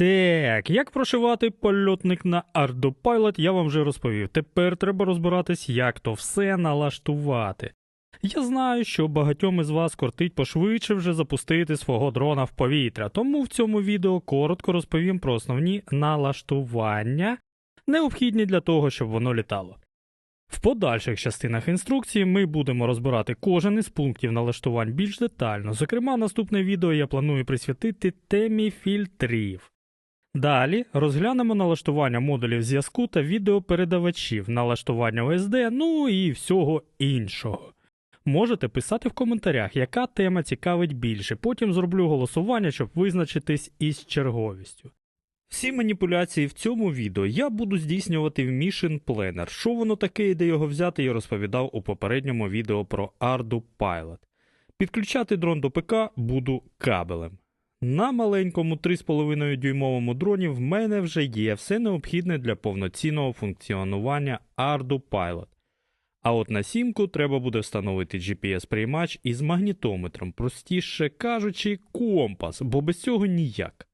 Так, як прошивати польотник на Ardopilot, я вам вже розповів. Тепер треба розбиратись, як то все налаштувати. Я знаю, що багатьом із вас кортить пошвидше вже запустити свого дрона в повітря, тому в цьому відео коротко розповім про основні налаштування, необхідні для того, щоб воно літало. В подальших частинах інструкції ми будемо розбирати кожен із пунктів налаштувань більш детально. Зокрема, наступне відео я планую присвятити темі фільтрів. Далі розглянемо налаштування модулів зв'язку та відеопередавачів, налаштування OSD, ну і всього іншого. Можете писати в коментарях, яка тема цікавить більше. Потім зроблю голосування, щоб визначитись із черговістю. Всі маніпуляції в цьому відео я буду здійснювати в Mission Planner. Що воно таке і де його взяти, я розповідав у попередньому відео про Ardu Pilot. Підключати дрон до ПК буду кабелем. На маленькому 3,5 дюймовому дроні в мене вже є все необхідне для повноцінного функціонування Ardu Pilot. А от на сімку треба буде встановити GPS-приймач із магнітометром, простіше кажучи, компас, бо без цього ніяк.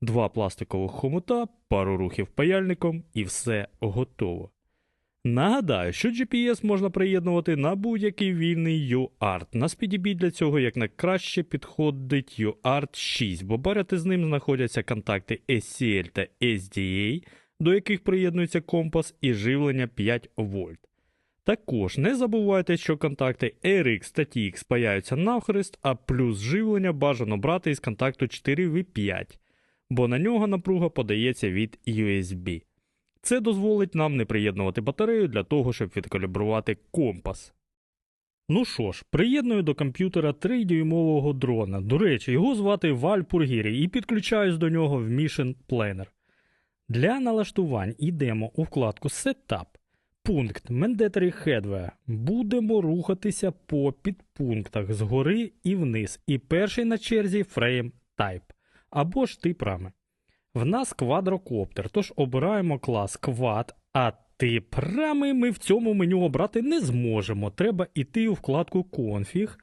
Два пластикових хомута, пару рухів паяльником і все готово. Нагадаю, що GPS можна приєднувати на будь-який вільний UART. На SpeedyBit для цього як найкраще підходить UART 6, бо поряд із ним знаходяться контакти SCL та SDA, до яких приєднується компас і живлення 5 вольт. Також не забувайте, що контакти RX та TX спаяються навхрест, а плюс живлення бажано брати із контакту 4V5, бо на нього напруга подається від USB. Це дозволить нам не приєднувати батарею для того, щоб відкалібрувати компас. Ну що ж, приєдную до комп'ютера 3-дюймового дрона. До речі, його звати Вальпургірі і підключаюсь до нього в Mission Planner. Для налаштувань йдемо у вкладку Setup. Пункт Mandatory Hardware. Будемо рухатися по підпунктах згори і вниз. І перший на черзі Frame Type або ж тип рами. В нас квадрокоптер, тож обираємо клас Quad, а тип рами ми в цьому меню обрати не зможемо. Треба йти у вкладку Config,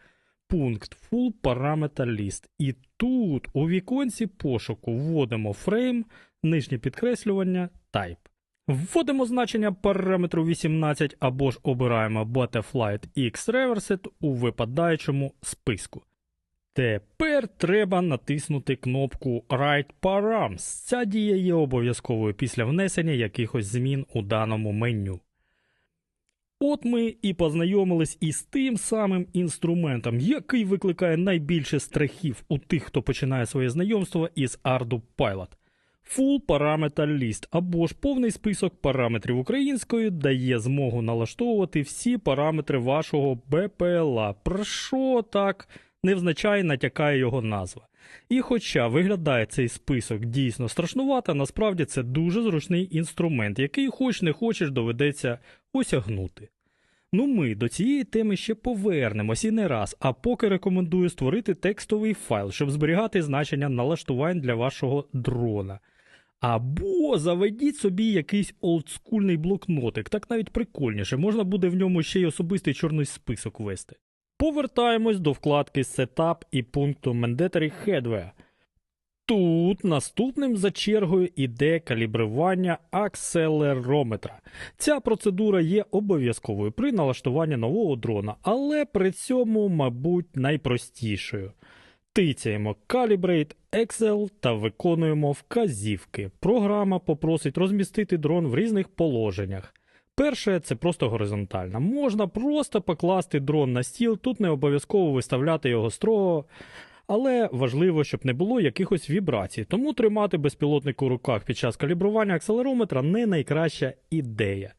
пункт Full Parameter List. І тут у віконці пошуку вводимо Frame, нижнє підкреслювання Type. Вводимо значення параметру 18 або ж обираємо Butterfly X Reversed у випадаючому списку. Тепер треба натиснути кнопку Write Params. Ця дія є обов'язковою після внесення якихось змін у даному меню. От ми і познайомились із тим самим інструментом, який викликає найбільше страхів у тих, хто починає своє знайомство із Ardu Pilot. Full Parameter List або ж повний список параметрів української дає змогу налаштовувати всі параметри вашого БПЛА. Про що так невзначай натякає його назва. І хоча виглядає цей список дійсно страшнувато, насправді це дуже зручний інструмент, який хоч не хочеш доведеться осягнути. Ну ми до цієї теми ще повернемось і не раз, а поки рекомендую створити текстовий файл, щоб зберігати значення налаштувань для вашого дрона. Або заведіть собі якийсь олдскульний блокнотик, так навіть прикольніше, можна буде в ньому ще й особистий чорний список вести. Повертаємось до вкладки Setup і пункту Mandatory Hardware. Тут наступним за чергою іде калібрування акселерометра. Ця процедура є обов'язковою при налаштуванні нового дрона, але при цьому, мабуть, найпростішою. Тицяємо Calibrate Excel та виконуємо вказівки. Програма попросить розмістити дрон в різних положеннях. Перше це просто горизонтальна. Можна просто покласти дрон на стіл, тут не обов'язково виставляти його строго, але важливо, щоб не було якихось вібрацій. Тому тримати безпілотник у руках під час калібрування акселерометра не найкраща ідея.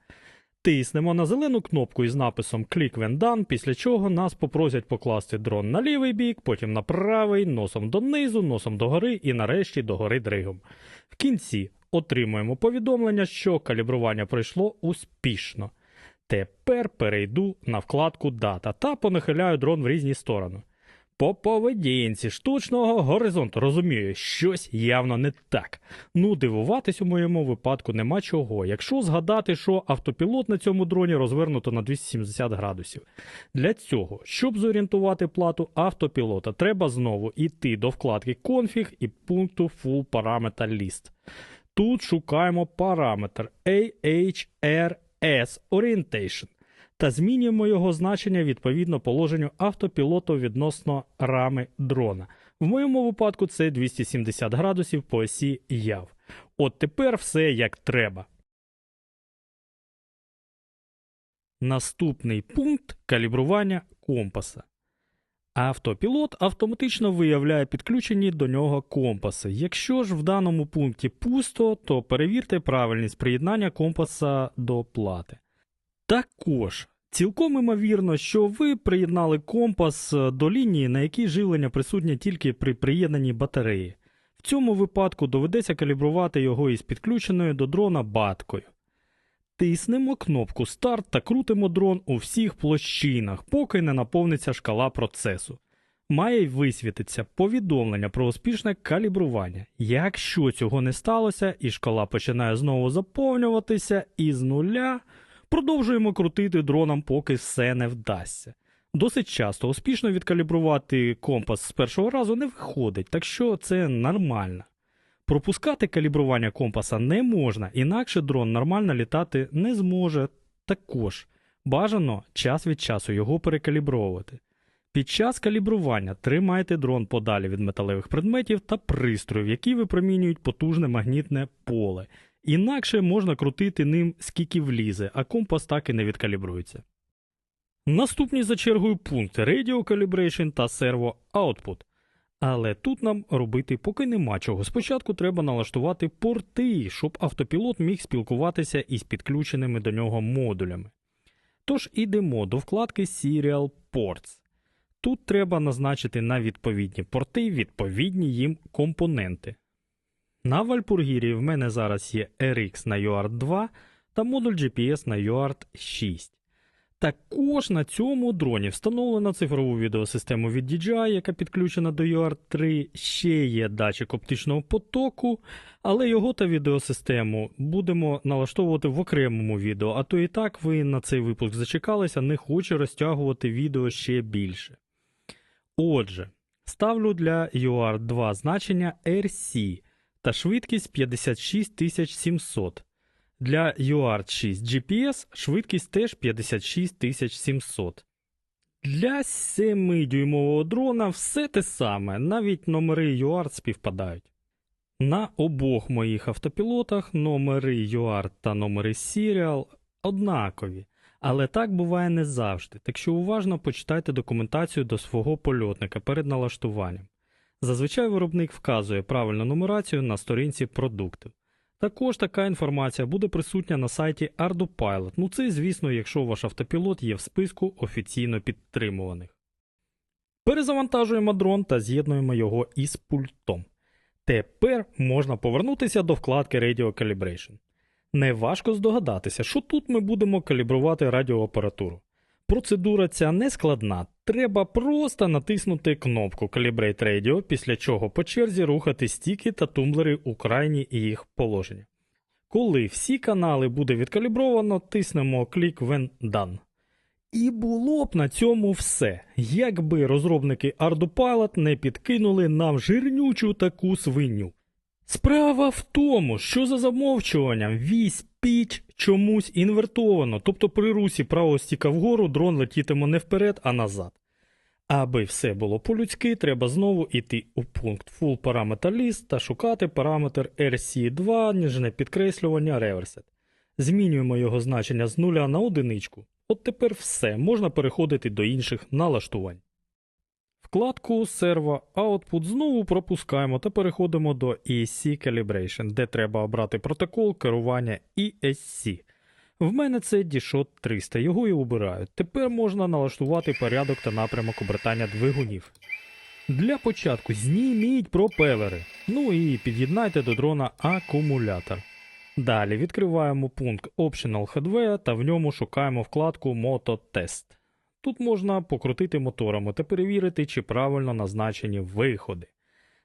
Тиснемо на зелену кнопку із написом Click when done, після чого нас попросять покласти дрон на лівий бік, потім на правий, носом донизу, носом догори і нарешті догори дригом. В кінці отримуємо повідомлення, що калібрування пройшло успішно. Тепер перейду на вкладку Дата та понахиляю дрон в різні сторони. По поведінці штучного горизонту розумію, щось явно не так. Ну, дивуватись у моєму випадку нема чого. Якщо згадати, що автопілот на цьому дроні розвернуто на 270 градусів. Для цього, щоб зорієнтувати плату автопілота, треба знову йти до вкладки Config і пункту Full Parameter List. Тут шукаємо параметр AHRS Orientation та змінюємо його значення відповідно положенню автопілоту відносно рами дрона. В моєму випадку це 270 градусів по осі яв. От тепер все як треба. Наступний пункт калібрування компаса. Автопілот автоматично виявляє підключені до нього компаси. Якщо ж в даному пункті пусто, то перевірте правильність приєднання компаса до плати. Також цілком імовірно, що ви приєднали компас е, до лінії, на якій живлення присутнє тільки при приєднанні батареї. В цьому випадку доведеться калібрувати його із підключеною до дрона баткою. Тиснемо кнопку старт та крутимо дрон у всіх площинах, поки не наповниться шкала процесу. Має висвітитися повідомлення про успішне калібрування. Якщо цього не сталося і шкала починає знову заповнюватися із нуля, продовжуємо крутити дроном, поки все не вдасться. Досить часто успішно відкалібрувати компас з першого разу не виходить, так що це нормально. Пропускати калібрування компаса не можна, інакше дрон нормально літати не зможе. Також бажано час від часу його перекалібровувати. Під час калібрування тримайте дрон подалі від металевих предметів та пристроїв, які випромінюють потужне магнітне поле. Інакше можна крутити ним скільки влізе, а компас так і не відкалібрується. Наступні за чергою пункти Radio Calibration та Servo Output. Але тут нам робити поки нема чого. Спочатку треба налаштувати порти, щоб автопілот міг спілкуватися із підключеними до нього модулями. Тож ідемо до вкладки Serial Ports. Тут треба назначити на відповідні порти відповідні їм компоненти. На Вальпургірі в мене зараз є RX на UART 2 та модуль GPS на UART 6. Також на цьому дроні встановлена цифрову відеосистему від DJI, яка підключена до UART 3. Ще є датчик оптичного потоку, але його та відеосистему будемо налаштовувати в окремому відео, а то і так ви на цей випуск зачекалися, не хочу розтягувати відео ще більше. Отже, ставлю для UART 2 значення RC та швидкість 56700. Для UART 6 GPS швидкість теж 56700. Для 7-дюймового дрона все те саме, навіть номери UART співпадають. На обох моїх автопілотах номери UART та номери Serial однакові, але так буває не завжди, так що уважно почитайте документацію до свого польотника перед налаштуванням. Зазвичай виробник вказує правильну нумерацію на сторінці продукту. Також така інформація буде присутня на сайті ArduPilot. Ну це, звісно, якщо ваш автопілот є в списку офіційно підтримуваних. Перезавантажуємо дрон та з'єднуємо його із пультом. Тепер можна повернутися до вкладки Radio Calibration. Неважко здогадатися, що тут ми будемо калібрувати радіоапаратуру. Процедура ця не складна. Треба просто натиснути кнопку Calibrate Radio, після чого по черзі рухати стіки та тумблери у крайні їх положення. Коли всі канали буде відкалібровано, тиснемо клік When Done. І було б на цьому все, якби розробники ArduPilot не підкинули нам жирнючу таку свиню. Справа в тому, що за замовчуванням вісь піч чомусь інвертовано, тобто при русі правого стіка вгору дрон летітиме не вперед, а назад. Аби все було по-людськи, треба знову йти у пункт Full Parameter List та шукати параметр RC2, ніжне підкреслювання Reversed. Змінюємо його значення з нуля на одиничку. От тепер все, можна переходити до інших налаштувань. Вкладку Servo Output знову пропускаємо та переходимо до ESC Calibration, де треба обрати протокол керування ESC. В мене це DShot 300, його і обираю. Тепер можна налаштувати порядок та напрямок обертання двигунів. Для початку зніміть пропелери. Ну і під'єднайте до дрона акумулятор. Далі відкриваємо пункт Optional Hardware та в ньому шукаємо вкладку Moto Test. Тут можна покрутити моторами та перевірити, чи правильно назначені виходи.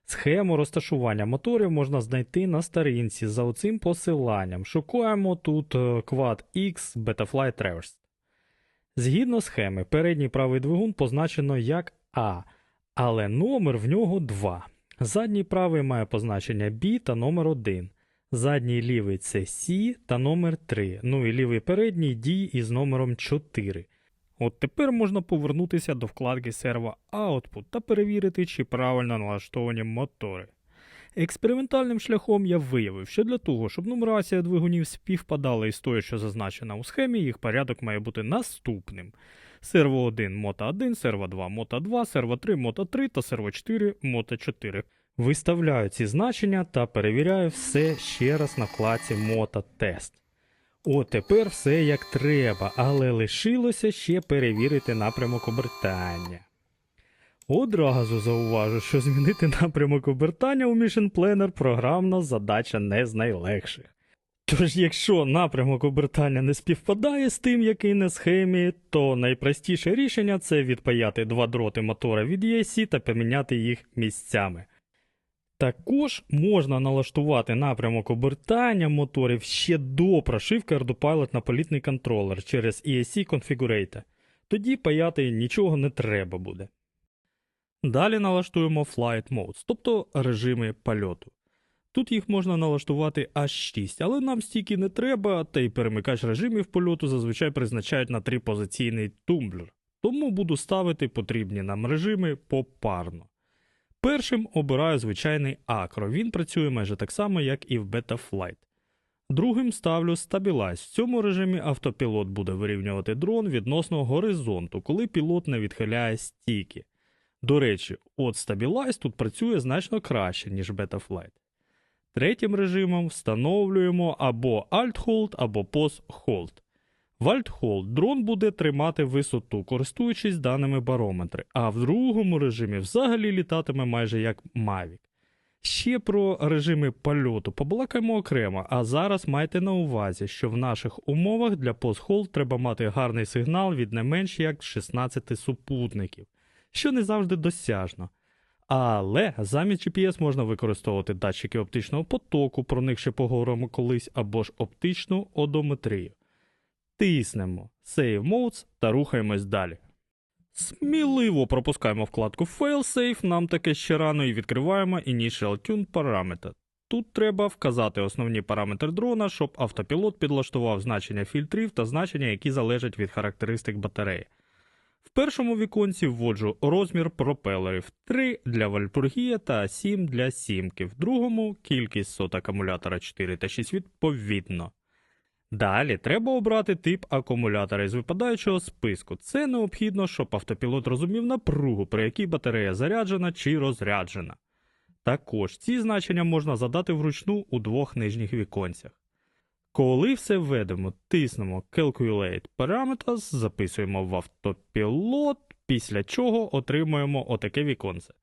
Схему розташування моторів можна знайти на сторінці за оцим посиланням. Шукаємо тут е, Quad X Betafly Traverse. Згідно схеми, передній правий двигун позначено як А, але номер в нього 2. Задній правий має позначення B та номер 1. Задній лівий це C та номер 3. Ну і лівий передній D із номером 4. От тепер можна повернутися до вкладки серва Output та перевірити, чи правильно налаштовані мотори. Експериментальним шляхом я виявив, що для того, щоб нумерація двигунів співпадала із тою, що зазначена у схемі, їх порядок має бути наступним. Серво 1 мота 1, серво 2 мота 2, серво 3 мота 3 та серво 4 мота 4. Виставляю ці значення та перевіряю все ще раз на вкладці мота тест. О, тепер все як треба, але лишилося ще перевірити напрямок обертання. Одразу зауважу, що змінити напрямок обертання у Mission Planner програмна задача не з найлегших. Тож, якщо напрямок обертання не співпадає з тим, який на схемі, то найпростіше рішення це відпаяти два дроти мотора від ESC та поміняти їх місцями. Також можна налаштувати напрямок обертання моторів ще до прошивки ArduPilot на політний контролер через ESC Configurator. Тоді паяти нічого не треба буде. Далі налаштуємо Flight Modes, тобто режими польоту. Тут їх можна налаштувати аж 6, але нам стільки не треба, та й перемикач режимів польоту зазвичай призначають на трипозиційний тумблер, тому буду ставити потрібні нам режими попарно. Першим обираю звичайний Acro, він працює майже так само, як і в Betaflight. Другим ставлю Stabilize. В цьому режимі автопілот буде вирівнювати дрон відносно горизонту, коли пілот не відхиляє стійки. До речі, от Stabilize тут працює значно краще, ніж Betaflight. Третім режимом встановлюємо або Alt-Hold, або Pause-Hold. В Alt-Hold дрон буде тримати висоту, користуючись даними барометри, а в другому режимі взагалі літатиме майже як Mavic. Ще про режими польоту побалакаємо окремо, а зараз майте на увазі, що в наших умовах для Pause-Hold треба мати гарний сигнал від не менш як 16 супутників, що не завжди досяжно. Але замість GPS можна використовувати датчики оптичного потоку, про них ще поговоримо колись, або ж оптичну одометрію. Тиснемо Save Modes та рухаємось далі. Сміливо пропускаємо вкладку Failsafe, нам таке ще рано і відкриваємо Initial Tune Parameter. Тут треба вказати основні параметри дрона, щоб автопілот підлаштував значення фільтрів та значення, які залежать від характеристик батареї. В першому віконці вводжу розмір пропелерів 3 для вальпургія та 7 для сімки, в другому кількість сот акумулятора 4 та 6 відповідно. Далі треба обрати тип акумулятора із випадаючого списку. Це необхідно, щоб автопілот розумів напругу, при якій батарея заряджена чи розряджена. Також ці значення можна задати вручну у двох нижніх віконцях. Коли все введемо, тиснемо Calculate Parameters, записуємо в автопілот, після чого отримуємо отаке віконце.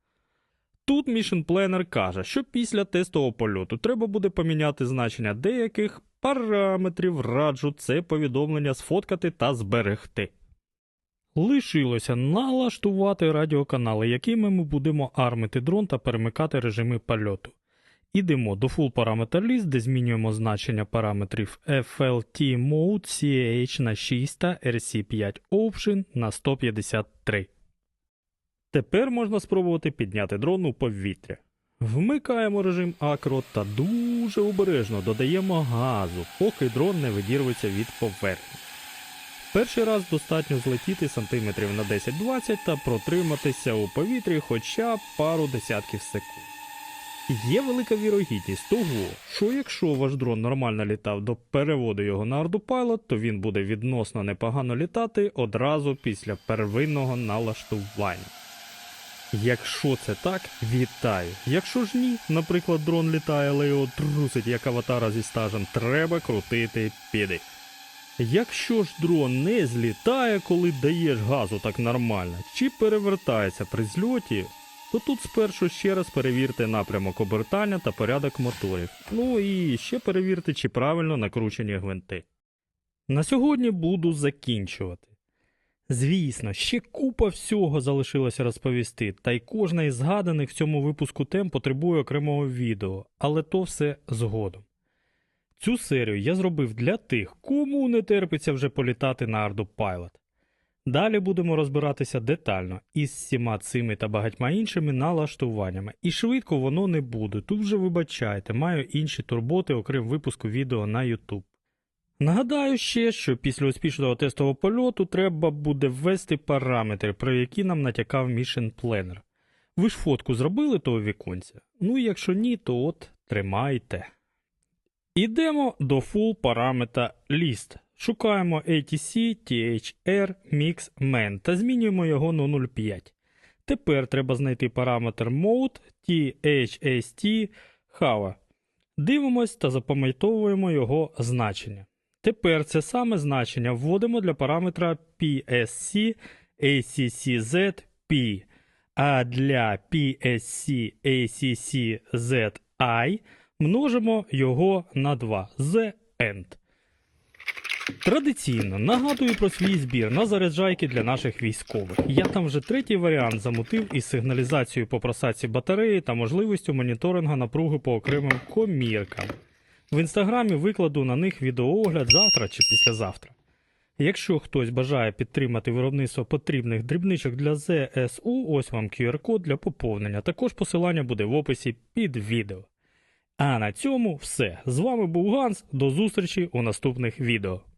Тут Mission Planner каже, що після тестового польоту треба буде поміняти значення деяких параметрів, раджу це повідомлення сфоткати та зберегти. Лишилося налаштувати радіоканали, якими ми будемо армити дрон та перемикати режими польоту. Ідемо до Full Parameter List, де змінюємо значення параметрів FLT Mode CH на 6 та RC5 Option на 153. Тепер можна спробувати підняти дрон у повітря. Вмикаємо режим акро та дуже обережно додаємо газу, поки дрон не видірветься від поверхні. Перший раз достатньо злетіти сантиметрів на 10-20 та протриматися у повітрі хоча б пару десятків секунд. Є велика вірогідність того, що якщо ваш дрон нормально літав до переводу його на ArduPilot, то він буде відносно непогано літати одразу після первинного налаштування. Якщо це так, вітаю. Якщо ж ні, наприклад, дрон літає, але його трусить як аватара зі стажем, треба крутити піди. Якщо ж дрон не злітає, коли даєш газу так нормально, чи перевертається при зльоті, то тут спершу ще раз перевірте напрямок обертання та порядок моторів. Ну і ще перевірте, чи правильно накручені гвинти. На сьогодні буду закінчувати. Звісно, ще купа всього залишилося розповісти, та й кожна із згаданих в цьому випуску тем потребує окремого відео, але то все згодом. Цю серію я зробив для тих, кому не терпиться вже політати на Ardu Pilot. Далі будемо розбиратися детально із всіма цими та багатьма іншими налаштуваннями. І швидко воно не буде. Тут вже вибачайте, маю інші турботи, окрім випуску відео на YouTube. Нагадаю ще, що після успішного тестового польоту треба буде ввести параметри, про які нам натякав Mission Planner. Ви ж фотку зробили того віконця? Ну, якщо ні, то от тримайте. Ідемо до full параметра list. Шукаємо ATC THR Mix Men та змінюємо його на 0,5. Тепер треба знайти параметр mode THST Hava. Дивимось та запам'ятовуємо його значення. Тепер це саме значення вводимо для параметра PSC ACCZ P, а для PSC ACC ZI множимо його на 2 з end. Традиційно нагадую про свій збір на заряджайки для наших військових. Я там вже третій варіант замутив із сигналізацією по просадці батареї та можливістю моніторингу напруги по окремим коміркам. В інстаграмі викладу на них відеоогляд завтра чи післязавтра. Якщо хтось бажає підтримати виробництво потрібних дрібничок для ЗСУ, ось вам QR-код для поповнення. Також посилання буде в описі під відео. А на цьому все. З вами був Ганс. До зустрічі у наступних відео.